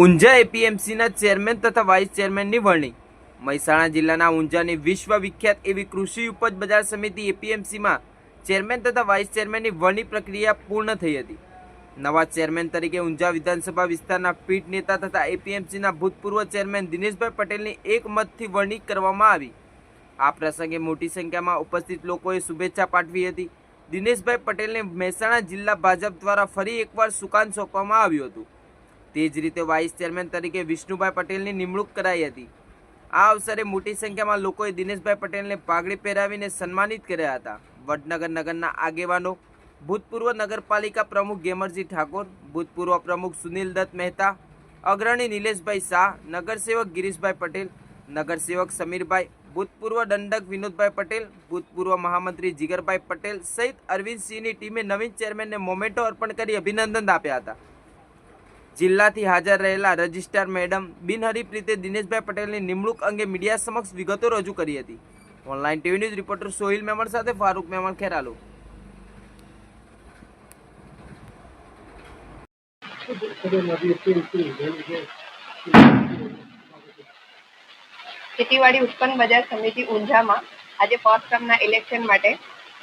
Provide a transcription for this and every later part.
ઊંઝા એપીએમસીના ચેરમેન તથા વાઇસ ચેરમેનની વરણી. મહેસાણા જિલ્લાના ઊંઝાની વિશ્વ વિખ્યાત એવી કૃષિ ઉપજ બજાર સમિતિ એપીએમસીમાં ચેરમેન તથા વાઇસ ચેરમેનની વરણી પ્રક્રિયા પૂર્ણ થઈ હતી. નવા ચેરમેન તરીકે ઊંઝા વિધાનસભા વિસ્તારના પીઠ નેતા તથા એપીએમસીના ભૂતપૂર્વ ચેરમેન દિનેશભાઈ પટેલની એક મતથી વરણી કરવામાં આવી. આ પ્રસંગે મોટી સંખ્યામાં ઉપસ્થિત લોકોએ શુભેચ્છા પાઠવી હતી. દિનેશભાઈ પટેલને મહેસાણા જિલ્લા ભાજપ દ્વારા ફરી એકવાર સુકાન સોંપવામાં આવ્યું હતું. તે જ રીતે વાઇસ ચેરમેન તરીકે વિષ્ણુભાઈ પટેલની નિમણૂક કરાઈ હતી. આ અવસરે મોટી સંખ્યામાં લોકોએ દિનેશભાઈ પટેલને પાઘડી પહેરાવીને સન્માનિત કર્યા હતા. વડનગર નગરના આગેવાનો, ભૂતપૂર્વ નગરપાલિકા પ્રમુખ ગેમરજી ઠાકોર, ભૂતપૂર્વ પ્રમુખ સુનિલ દત્ત મહેતા, અગ્રણી નિલેશભાઈ શાહ, નગરસેવક ગિરીશભાઈ પટેલ, નગરસેવક સમીરભાઈ, ભૂતપૂર્વ દંડક વિનોદભાઈ પટેલ, ભૂતપૂર્વ મહામંત્રી જીગરભાઈ પટેલ સહિત અરવિંદસિંહની ટીમે નવીન ચેરમેનને મોમેન્ટો અર્પણ કરી અભિનંદન આપ્યા હતા. જિલ્લાથી હાજર રહેલા રજિસ્ટ્રાર મેડમ બિનહરીફ રીતે દિનેશભાઈ પટેલની નિમણૂક અંગે મીડિયા સમક્ષ વિગતો રજૂ કરી હતી. Online TV news reporter Sohil Memon સાથે ફારૂક મેમણ ખેરાલુ. ખેતીવાડી ઉત્પન્ન બજાર સમિતિ ઊંઝામાં આજે ફર્સ્ટ ટર્મના ઇલેક્શન માટે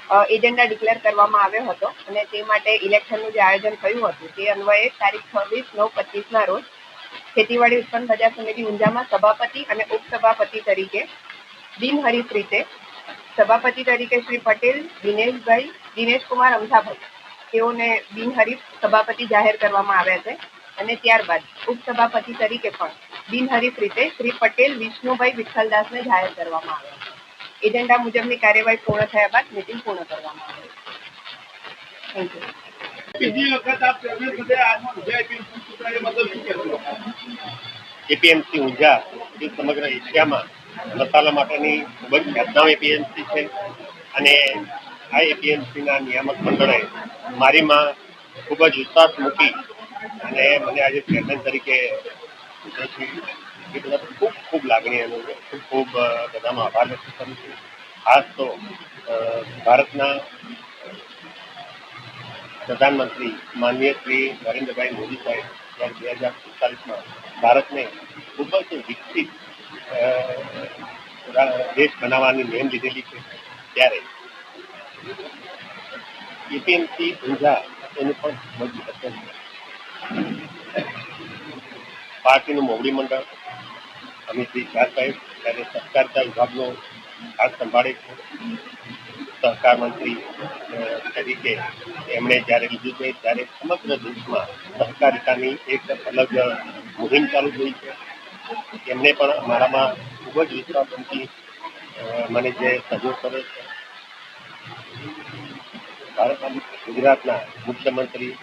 એજન્ડા ડિક્લેર કરવામાં આવ્યો હતો અને તે માટે ઇલેક્શનનું જે આયોજન થયું હતું, તે અન્વયે તારીખ છવ્વીસ નવ પચીસના રોજ ખેતીવાડી ઉત્પન્ન બજાર સમિતિ ઊંઝામાં સભાપતિ અને ઉપસભાપતિ તરીકે બિનહરીફ રીતે સભાપતિ તરીકે શ્રી પટેલ, દિનેશભાઈ, દિનેશકુમાર અમથાભાઈ તેઓને બિનહરીફ સભાપતિ જાહેર કરવામાં આવ્યા છે અને ત્યારબાદ ઉપસભાપતિ તરીકે પણ બિનહરીફ રીતે શ્રી પટેલ, વિષ્ણુભાઈ વિઠ્ઠલદાસને જાહેર કરવામાં આવ્યા એજન્ડા મુજબની કાર્યવાહી પૂર્ણ થયા બાદ મિટિંગ પૂર્ણ કરવામાં આવે. થેન્ક યુ બીજી વખત આપ ચેરમેન પદે આજમાં ઊંઝા એપીએમસી ચૂંટાયા શું કહેશો? એપીએમસી ઊંઝા જે સમગ્ર એશિયામાં મસાલા માટેની ખૂબ જ ખ્યાતનામ એપીએમસી છે અને આ એપીએમસીના નિયામક મંડળે મારીમાં ખૂબ જ વિશ્વાસ મૂકી અને મને આજે ચેરમેન તરીકે ચૂંટ્યો છે એ બધા ખૂબ ખૂબ લાગણી અનુભવે ખૂબ ખૂબ બધામાં આભાર વ્યક્ત કરું છું. ખાસ તો ભારતના પ્રધાનમંત્રી માનનીય શ્રી નરેન્દ્રભાઈ મોદી સાહેબ જ્યારે બે હજાર સુડતાલીસમાં ભારતને ખૂબ જ વિકસિત દેશ બનાવવાની નેમ લીધેલી છે, ત્યારે એપીએમસી ઊંઝા એનું પણ જ પાર્ટીનું મોવડી મંડળ અમિતભાઈ શાહ સાહેબ ત્યારે સહકારિતા વિભાગનો હાથ સંભાળે છે. સહકાર મંત્રી તરીકે એમણે જ્યારે લીધું છે ત્યારે સમગ્ર દેશમાં સહકારિતાની એક અલગ મુહિમ ચાલુ થઈ છે, એમને પણ અમારામાં ખૂબ જ વિશ્વાસ મૂકી મને જે સહયોગ કર્યો છે. ભારતના ગુજરાતના મુખ્યમંત્રી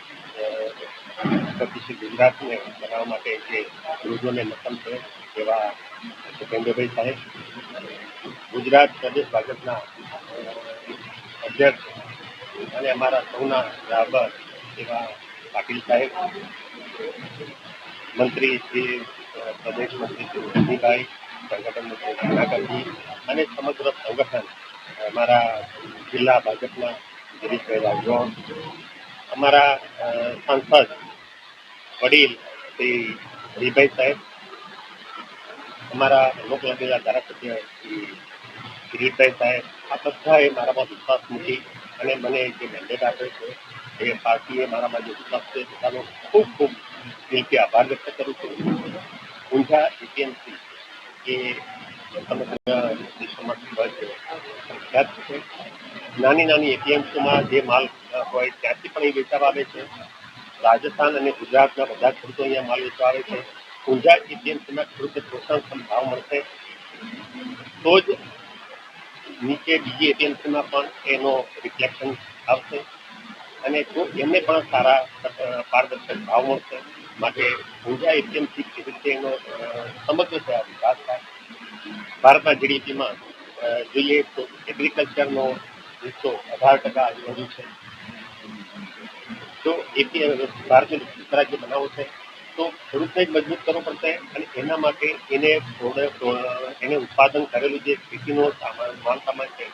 ગતિશીલ ગુજરાતને બનાવવા માટે જે ગુરુજોને નકમ છે એવા ભૂપેન્દ્રભાઈ સાહેબ, ગુજરાત પ્રદેશ ભાજપના અધ્યક્ષ અને અમારા સૌના રાબર એવા પાટીલ સાહેબ, મંત્રી શ્રી પ્રદેશ મંત્રી શ્રી રજનીભાઈ સંગઠન મંત્રી કરુણાકરજી અને સમગ્ર સંગઠન અમારા જિલ્લા ભાજપના ગિરીશભાઈ રાઠોડ અમારા સાંસદ વડીલ શ્રી હરિભાઈ સાહેબ અમારા લોકલાગેલા ધારાસભ્ય શ્રી સાહેબ આ બધાએ મારામાં વિશ્વાસ મૂકી અને મને જે મેન્ડેટ આપ્યો છે એ પાર્ટીએ મારામાં જે વિશ્વાસ છે બધાનો ખૂબ ખૂબ દિલથી આભાર વ્યક્ત કરું છું ઊંઝા એપીએમસી એ સમગ્ર વિશ્વમાં ખૂબ જ પ્રખ્યાત છે નાની નાની એપીએમસીમાં જે માલ હોય ત્યાંથી પણ એ વેચાવા આવે છે રાજસ્થાન અને ગુજરાતના બધા ખેડૂતો અહીંયા માલ વેચવા આવે છે. જેમ એપીએમસીમાં ખેડૂતને પ્રોત્સાહન ભાવ મળશે. તો જ નીચે બીજી એપીએમસીમાં પણ એનો રિફ્લેક્શન આવશે. અને જો એમને પણ સારા પારદર્શક ભાવ મળશે, માટે ઊંઝા એપીએમસી કેવી રીતે એનો સમગ્ર વિકાસ થાય. ભારતના જીડીપીમાં જોઈએ તો એગ્રીકલ્ચરનો હિસ્સો અઢાર ટકા આજુબાજુ છે. જો એપી ભારતીય રાજ્ય બનાવવું છે, તો ખેડૂતને જ મજબૂત કરવો પડશે અને એના માટે એને એને ઉત્પાદન કરેલું જે ખેતીનો સામાન, માલ સામાન છે,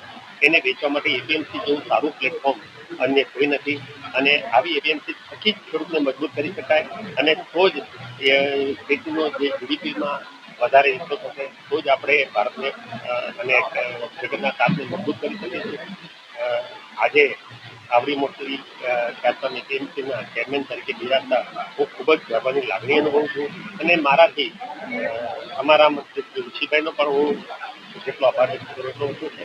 એને વેચવા માટે એપીએમસી જેવું સારું પ્લેટફોર્મ અન્ય કોઈ નથી. અને આવી એપીએમસી થકી જ ખેડૂતને મજબૂત કરી શકાય અને તો જ ખેતીનો જે જીડીપીમાં વધારે હિસ્સો થશે, તો જ આપણે ભારતને અને જગતના તાપને મજબૂત કરી શકીએ છીએ. આજે આવડી મોટી ખ્યાતનામ એપીએમસીના ચેરમેન તરીકે બિરાજતા હું ખૂબ જ ગર્વની લાગણી અનુભવું છું. અને મારાથી અમારા ઋષિભાઈનો પણ હું જેટલો આભાર વ્યક્ત કરું એટલું છે.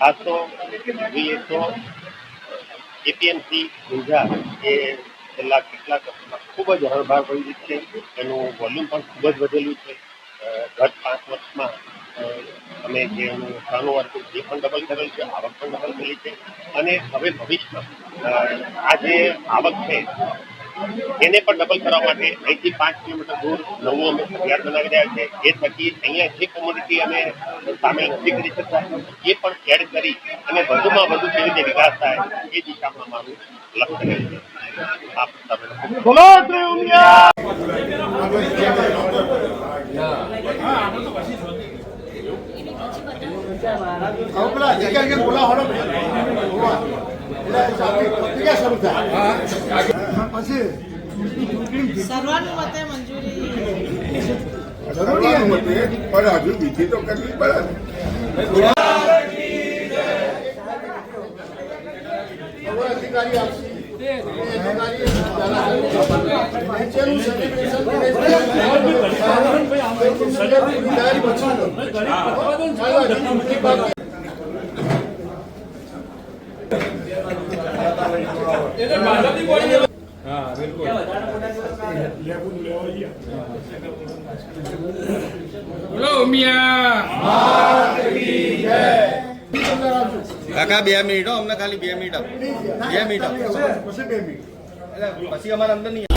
આ તો જોઈએ તો એપીએમસી ઊંઝા એ છેલ્લા કેટલાક ખૂબ જ હરણભાર પડી છે. એનું વોલ્યુમ પણ ખૂબ જ વધેલું છે. ગત પાંચ વર્ષમાં અમે જે એનું ટર્નઓવર એ પણ ડબલ કરેલ છે આવક પણ ડબલ કરેલી છે. અને હવે ભવિષ્યમાં આ જે આવક છે એને પણ ડબલ કરવા માટે અહીંથી પાંચ કિલોમીટર દૂર નવું અમે સભ્યાર બનાવી રહ્યા છે. એ થકી અહીંયા જે કોમ્યુનિટી અમે સામેલ નથી કરી શકતા એ પણ એડ કરી અને વધુમાં વધુ કેવી રીતે વિકાસ થાય એ દિશામાં અમારું લક્ષ્ય છે. આપ તમે બોલો ઉમિયા હવે પેલા અધિકારી કે બોલાવો હળો. એટલે શરૂ થાય પછી સર્વાનુમતે મંજૂરી જરૂરી. પણ હજુ બીજી તો કરવી પડે અધિકારી આપશે. અધિકારી નીચેનું certification તૈયારી કાકા બે મિનિટ હો અમને ખાલી બે મિનિટ બે મિનિટ પછી અમારે અંદર નહીં